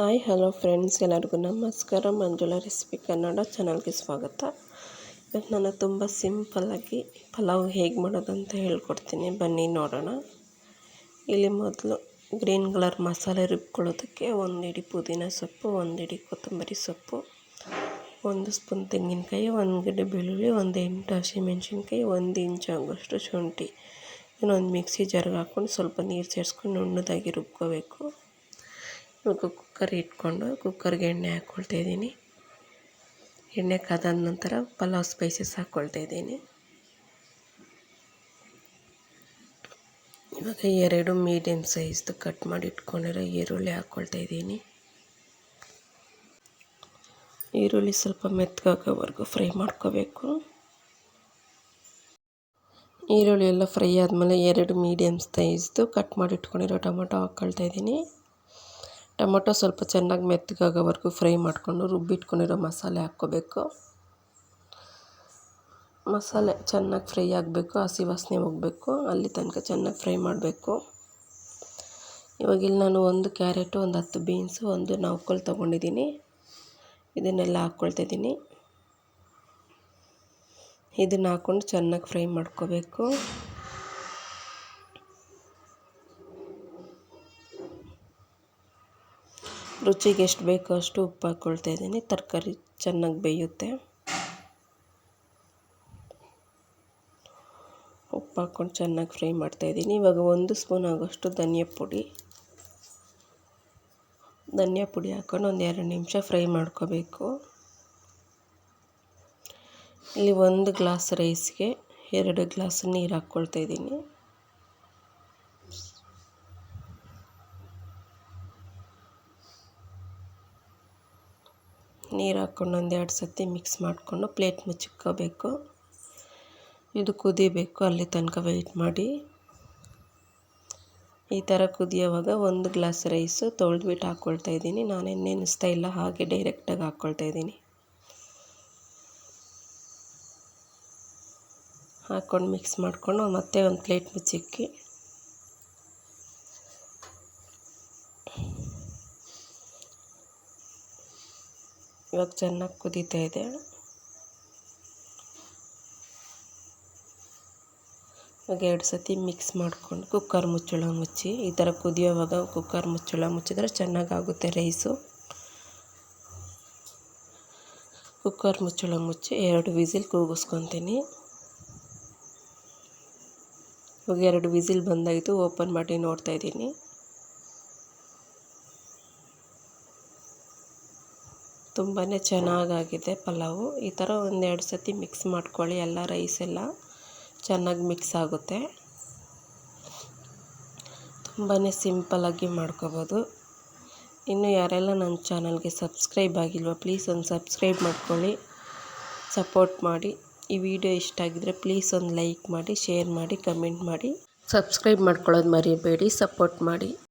Hi, hello friends, ಎಲ್ಲರಿಗೂ ನಮಸ್ಕಾರ. Manjula recipe Kannada ಚಾನಲ್ಗೆ ಸ್ವಾಗತ. ಇವತ್ತು ನಾನು ತುಂಬ ಸಿಂಪಲ್ಲಾಗಿ ಪಲಾವ್ ಹೇಗೆ ಮಾಡೋದು ಅಂತ ಹೇಳ್ಕೊಡ್ತೀನಿ. ಬನ್ನಿ ನೋಡೋಣ. ಇಲ್ಲಿ ಮೊದಲು ಗ್ರೀನ್ ಕಲರ್ ಮಸಾಲೆ ರುಬ್ಕೊಳ್ಳೋದಕ್ಕೆ ಒಂದು ಹಿಡಿ ಪುದೀನ ಸೊಪ್ಪು ಒಂದು ಕೊತ್ತಂಬರಿ ಸೊಪ್ಪು, ಒಂದು ಸ್ಪೂನ್ ತೆಂಗಿನಕಾಯಿ, ಒಂದು ಗಡ್ಡೆ ಬೆಳ್ಳುಳ್ಳಿ, ಒಂದು ಎಂಟು ಹಸಿಮೆಣ್ಸಿನ್ಕಾಯಿ, ಒಂದು ಇಂಚು ಆಗೋಷ್ಟು ಶುಂಠಿ. ಇನ್ನೊಂದು ಮಿಕ್ಸಿ ಜಾರ್ಗೆ ಸ್ವಲ್ಪ ನೀರು ಸೇರಿಸ್ಕೊಂಡು ನುಣ್ಣದಾಗಿ ರುಬ್ಕೋಬೇಕು. ಕುಕ್ಕರ್ ಇಟ್ಕೊಂಡು ಕುಕ್ಕರ್ಗೆ ಎಣ್ಣೆ ಹಾಕ್ಕೊಳ್ತಾ ಇದ್ದೀನಿ. ಎಣ್ಣೆ ಕಾದಾದ ನಂತರ ಪಲಾವ್ ಸ್ಪೈಸಸ್ ಹಾಕ್ಕೊಳ್ತಾ ಇದ್ದೀನಿ. ಇವಾಗ ಎರಡು ಮೀಡಿಯಮ್ ಸೈಜ್ದು ಕಟ್ ಮಾಡಿ ಇಟ್ಕೊಂಡಿರೋ ಈರುಳ್ಳಿ ಹಾಕ್ಕೊಳ್ತಾ ಇದ್ದೀನಿ. ಈರುಳ್ಳಿ ಸ್ವಲ್ಪ ಮೆತ್ತಗಾಗೋವರೆಗೂ ಫ್ರೈ ಮಾಡ್ಕೋಬೇಕು. ಈರುಳ್ಳಿ ಎಲ್ಲ ಫ್ರೈ ಆದಮೇಲೆ ಎರಡು ಮೀಡಿಯಮ್ ಸೈಜ್ದು ಕಟ್ ಮಾಡಿ ಇಟ್ಕೊಂಡಿರೋ ಟೊಮೊಟೊ ಹಾಕ್ಕೊಳ್ತಾ ಇದ್ದೀನಿ. ಟೊಮೊಟೊ ಸ್ವಲ್ಪ ಚೆನ್ನಾಗಿ ಮೆತ್ತಗಾಗೋವರೆಗೂ ಫ್ರೈ ಮಾಡಿಕೊಂಡು ರುಬ್ಬಿಟ್ಕೊಂಡಿರೋ ಮಸಾಲೆ ಹಾಕ್ಕೋಬೇಕು. ಮಸಾಲೆ ಚೆನ್ನಾಗಿ ಫ್ರೈ ಆಗಬೇಕು, ಹಸಿ ವಾಸನೆ ಹೋಗಬೇಕು, ಅಲ್ಲಿ ತನಕ ಚೆನ್ನಾಗಿ ಫ್ರೈ ಮಾಡಬೇಕು. ಇವಾಗ ಇಲ್ಲಿ ನಾನು ಒಂದು ಕ್ಯಾರೆಟು, ಒಂದು ಹತ್ತು ಬೀನ್ಸು, ಒಂದು ನೌಕಲ್ ತೊಗೊಂಡಿದ್ದೀನಿ. ಇದನ್ನೆಲ್ಲ ಹಾಕ್ಕೊಳ್ತಿದ್ದೀನಿ ಇದನ್ನು ಹಾಕ್ಕೊಂಡು ಚೆನ್ನಾಗಿ ಫ್ರೈ ಮಾಡ್ಕೋಬೇಕು. ರುಚಿಗೆ ಎಷ್ಟು ಬೇಕೋ ಅಷ್ಟು ಉಪ್ಪು ಹಾಕ್ಕೊಳ್ತಾ ಇದ್ದೀನಿ. ತರಕಾರಿ ಚೆನ್ನಾಗಿ ಬೇಯುತ್ತೆ. ಉಪ್ಪು ಹಾಕ್ಕೊಂಡು ಚೆನ್ನಾಗಿ ಫ್ರೈ ಮಾಡ್ತಾ ಇದ್ದೀನಿ. ಇವಾಗ ಒಂದು ಸ್ಪೂನ್ ಆಗೋಷ್ಟು ಧನಿಯಾ ಪುಡಿ. ಧನಿಯಾ ಪುಡಿ ಹಾಕ್ಕೊಂಡು ಒಂದು ಎರಡು ನಿಮಿಷ ಫ್ರೈ ಮಾಡ್ಕೋಬೇಕು. ಇಲ್ಲಿ ಒಂದು ಗ್ಲಾಸ್ ರೈಸ್ಗೆ ಎರಡು ಗ್ಲಾಸ್ ನೀರು ಹಾಕ್ಕೊಳ್ತಾ ಇದ್ದೀನಿ. ನೀರು ಹಾಕ್ಕೊಂಡು ಒಂದೆರಡು ಸತಿ ಮಿಕ್ಸ್ ಮಾಡಿಕೊಂಡು ಪ್ಲೇಟ್ ಮುಚ್ಚಿಕ್ಕೋಬೇಕು ಇದು ಕುದಿಬೇಕು, ಅಲ್ಲಿ ತನಕ ವೆಯ್ಟ್ ಮಾಡಿ. ಈ ಥರ ಕುದಿಯೋವಾಗ ಒಂದು ಗ್ಲಾಸ್ ರೈಸು ತೊಳೆದ್ಬಿಟ್ಟು ಹಾಕ್ಕೊಳ್ತಾ ಇದ್ದೀನಿ. ನಾನು ನೆನೆಸ್ತಾ ಇಲ್ಲ, ಹಾಗೆ ಡೈರೆಕ್ಟಾಗಿ ಹಾಕ್ಕೊಳ್ತಾ ಇದ್ದೀನಿ. ಹಾಕ್ಕೊಂಡು ಮಿಕ್ಸ್ ಮಾಡಿಕೊಂಡು ಮತ್ತೆ ಒಂದು ಪ್ಲೇಟ್ ಮುಚ್ಚಿಕ್ಕಿ. ಇವಾಗ ಚೆನ್ನಾಗಿ ಕುದೀತಾ ಇದೆ. ಇವಾಗ ಎರಡು ಸತಿ ಮಿಕ್ಸ್ ಮಾಡ್ಕೊಂಡು ಕುಕ್ಕರ್ ಮುಚ್ಚಳ ಮುಚ್ಚಿ ಈ ಥರ ಕುದಿಯೋವಾಗ ಕುಕ್ಕರ್ ಮುಚ್ಚಳ ಮುಚ್ಚಿದ್ರೆ ಚೆನ್ನಾಗಾಗುತ್ತೆ ರೈಸು ಕುಕ್ಕರ್ ಮುಚ್ಚಳ ಮುಚ್ಚಿ ಎರಡು ವಿಸಿಲ್ ಕೂಗಿಸ್ಕೊತೀನಿ. ಇವಾಗ ಎರಡು ವಿಸಿಲ್ ಬಂದಾಯಿತು ಓಪನ್ ಮಾಡಿ ನೋಡ್ತಾಯಿದ್ದೀನಿ ತುಂಬಾ ಚೆನ್ನಾಗಾಗಿದೆ ಪಲಾವು. ಈ ಥರ ಒಂದೆರಡು ಸತಿ ಮಿಕ್ಸ್ ಮಾಡ್ಕೊಳ್ಳಿ, ಎಲ್ಲ ರೈಸ್ ಎಲ್ಲ ಚೆನ್ನಾಗಿ ಮಿಕ್ಸ್ ಆಗುತ್ತೆ. ತುಂಬಾ ಸಿಂಪಲಾಗಿ ಮಾಡ್ಕೋಬೋದು. ಇನ್ನು ಯಾರೆಲ್ಲ ನನ್ನ ಚಾನಲ್ಗೆ ಸಬ್ಸ್ಕ್ರೈಬ್ ಆಗಿಲ್ವ, ಪ್ಲೀಸ್ ಒಂದು ಸಬ್ಸ್ಕ್ರೈಬ್ ಮಾಡ್ಕೊಳ್ಳಿ, ಸಪೋರ್ಟ್ ಮಾಡಿ. ಈ ವಿಡಿಯೋ ಇಷ್ಟ ಆಗಿದ್ರೆ ಪ್ಲೀಸ್ ಒಂದು ಲೈಕ್ ಮಾಡಿ, ಶೇರ್ ಮಾಡಿ, ಕಮೆಂಟ್ ಮಾಡಿ. ಸಬ್ಸ್ಕ್ರೈಬ್ ಮಾಡ್ಕೊಳ್ಳೋದು ಮರಿಬೇಡಿ, ಸಪೋರ್ಟ್ ಮಾಡಿ.